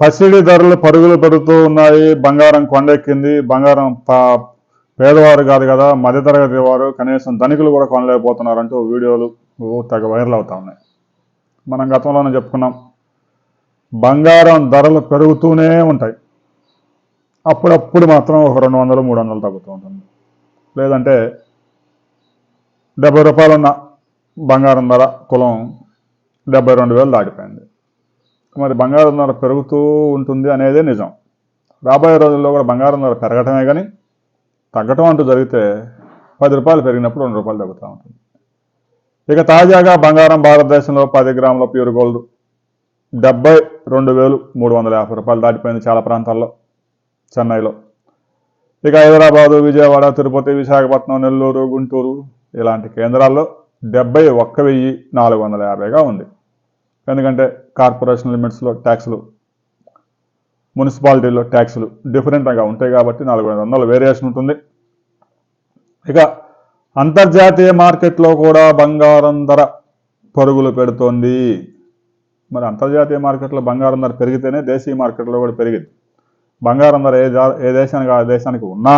పసిడి ధరలు పరుగులు పెడుతూ ఉన్నాయి. బంగారం కొండెక్కింది. బంగారం పేదవారు కాదు కదా మధ్యతరగతి వారు కనీసం ధనికులు కూడా కొనలేకపోతున్నారంటూ వీడియోలు ఓ తెగ వైరల్ అవుతా ఉన్నాయి. మనం గతంలోనే చెప్పుకున్నాం బంగారం ధరలు పెరుగుతూనే ఉంటాయి. అప్పుడప్పుడు మాత్రం ఒక రెండు వందలు మూడు వందలు తగ్గుతూ ఉంటుంది. లేదంటే డెబ్బై రూపాయలు ఉన్న బంగారం ధర కులం డెబ్బై రెండు వేలు దాటిపోయింది. మరి బంగారం ధర పెరుగుతూ ఉంటుంది అనేదే నిజం. రాబోయే రోజుల్లో కూడా బంగారం ధర పెరగటమే కానీ తగ్గటం అంటూ జరిగితే పది రూపాయలు పెరిగినప్పుడు రెండు రూపాయలు తగ్గుతూ ఉంటుంది. ఇక తాజాగా బంగారం భారతదేశంలో పది గ్రాముల ప్యూర్ గోల్డ్ డెబ్బై రెండు వేలు మూడు వందల యాభై రూపాయలు దాటిపోయింది చాలా ప్రాంతాల్లో చెన్నైలో. ఇక హైదరాబాదు విజయవాడ తిరుపతి విశాఖపట్నం నెల్లూరు గుంటూరు ఇలాంటి కేంద్రాల్లో డెబ్బై ఒక్క వెయ్యి నాలుగు వందల యాభైగా ఉంది. ఎందుకంటే కార్పొరేషన్ లిమిట్స్లో ట్యాక్సులు మున్సిపాలిటీలో ట్యాక్సులు డిఫరెంట్గా ఉంటాయి కాబట్టి నాలుగు ఐదు వందల వేరియేషన్ ఉంటుంది. ఇక అంతర్జాతీయ మార్కెట్లో కూడా బంగారం ధర పరుగులు పెడుతోంది. మరి అంతర్జాతీయ మార్కెట్లో బంగారం ధర పెరిగితేనే దేశీయ మార్కెట్లో కూడా పెరిగింది. బంగారం ధర ఏ ఏ దేశానికి ఆ దేశానికి ఉన్నా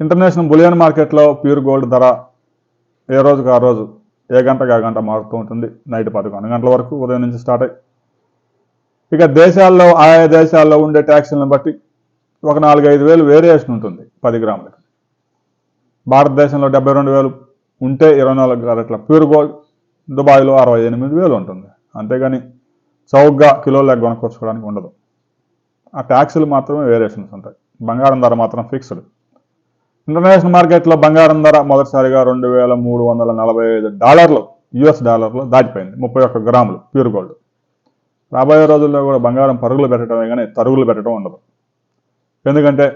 ఇంటర్నేషనల్ బులియన్ మార్కెట్లో ప్యూర్ గోల్డ్ ధర ఏ రోజుకు ఆ రోజు ఏ గంట ఆ గంట మారుతూ ఉంటుంది నైట్ పదకొండు గంటల వరకు ఉదయం నుంచి స్టార్ట్ అయ్యి. ఇక దేశాల్లో ఆయా దేశాల్లో ఉండే ట్యాక్సులను బట్టి ఒక నాలుగైదు వేలు వేరియేషన్ ఉంటుంది పది గ్రాములకి. భారతదేశంలో డెబ్బై రెండు వేలు ఉంటే ఇరవై నాలుగు క్యారెట్ల ప్యూర్ గోల్డ్ దుబాయ్లో అరవై ఎనిమిది వేలు ఉంటుంది. అంతేగాని చౌకగా కిలో లెక్క కొనుక్కోవడానికి ఉండదు. ఆ ట్యాక్సులు మాత్రమే వేరియేషన్స్ ఉంటాయి. బంగారం ధర మాత్రం ఫిక్స్డ్. ఇంటర్నేషనల్ మార్కెట్లో బంగారం ధర మొదటిసారిగా రెండు వేల మూడు వందల నలభై ఐదు డాలర్లు యుఎస్ డాలర్లు దాటిపోయింది. ముప్పై ఒక్క గ్రాములు ప్యూర్ గోల్డ్. రాబోయే రోజుల్లో కూడా బంగారం పరుగులు పెట్టడమే కానీ తరుగులు పెట్టడం ఉండదు. ఎందుకంటే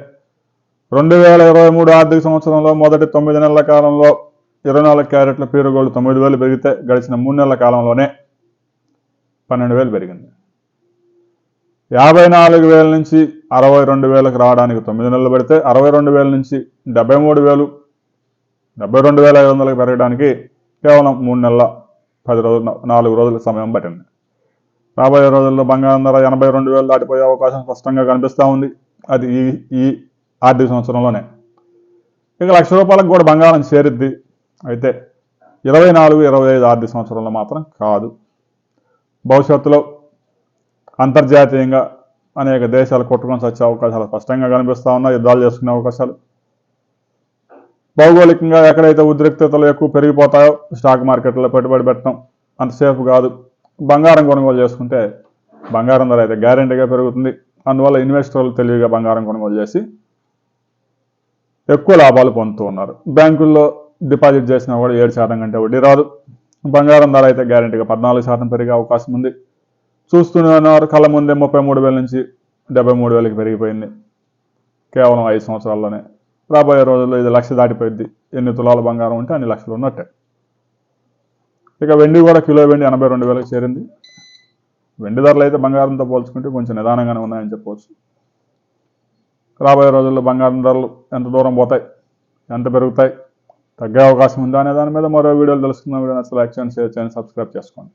రెండు వేల ఇరవై మూడు ఆర్థిక సంవత్సరంలో మొదటి తొమ్మిది నెలల కాలంలో ఇరవై నాలుగు క్యారెట్ల ప్యూర్ గోల్డ్ తొమ్మిది వేలు పెరిగితే గడిచిన మూడు నెలల కాలంలోనే పన్నెండు వేలు పెరిగింది. యాభై నాలుగు వేల నుంచి అరవై రెండు వేలకు రావడానికి తొమ్మిది నెలలు పడితే అరవై రెండు వేల నుంచి డెబ్బై మూడు వేలు డెబ్బై రెండు వేల ఐదు వందలకు పెరగడానికి కేవలం మూడు నెలల పది రోజులు నాలుగు రోజుల సమయం పట్టింది. రాబోయే రోజుల్లో బంగారం ధర ఎనభై రెండు వేలు దాటిపోయే అవకాశం స్పష్టంగా కనిపిస్తూ ఉంది. అది ఈ ఈ ఆర్థిక సంవత్సరంలోనే. ఇక లక్ష రూపాయలకు కూడా బంగారం చేరిద్ది. అయితే ఇరవై నాలుగు ఇరవై ఐదు ఆర్థిక సంవత్సరంలో మాత్రం కాదు. భవిష్యత్తులో అంతర్జాతీయంగా అనేక దేశాలు కొట్టుకొని వచ్చే అవకాశాలు స్పష్టంగా కనిపిస్తూ ఉన్నాయి. యుద్ధాలు చేసుకునే అవకాశాలు భౌగోళికంగా ఎక్కడైతే ఉద్రిక్తతలు ఎక్కువ పెరిగిపోతాయో స్టాక్ మార్కెట్లో పెట్టుబడి పెట్టడం అంత సేఫ్ కాదు. బంగారం కొనుగోలు చేసుకుంటే బంగారం ధర అయితే గ్యారెంటీగా పెరుగుతుంది. అందువల్ల ఇన్వెస్టర్లు తెలివిగా బంగారం కొనుగోలు చేసి ఎక్కువ లాభాలు పొందుతూ ఉన్నారు. బ్యాంకుల్లో డిపాజిట్ చేసినా కూడా ఏడు శాతం కంటే వడ్డీ రాదు. బంగారం ధర అయితే గ్యారెంటీగా పద్నాలుగు శాతం పెరిగే అవకాశం ఉంది. చూస్తున్నారు కళ్ళ ముందే ముప్పై మూడు వేల నుంచి డెబ్బై మూడు వేలకి పెరిగిపోయింది. కేవలం ఐదు సంవత్సరాల్లోనే. రాబోయే రోజుల్లో ఇది లక్ష దాటిపోయింది ఎన్ని తులాల బంగారం ఉంటే అన్ని లక్షలు ఉన్నట్టే. ఇక వెండి కూడా కిలో వెండి ఎనభై రెండు వేలకు చేరింది. వెండి ధరలు అయితే బంగారంతో పోల్చుకుంటే కొంచెం నిదానంగానే ఉన్నాయని చెప్పవచ్చు. రాబోయే రోజుల్లో బంగారం ధరలు ఎంత దూరం పోతాయి? ఎంత పెరుగుతాయి? తగ్గే అవకాశం ఉందా అనే దాని మీద మరో వీడియోలు తెలుసుకుందాం. వీడియో నచ్చ లైక్ చేయండి షేర్ చేయండి సబ్స్క్రైబ్ చేసుకోండి.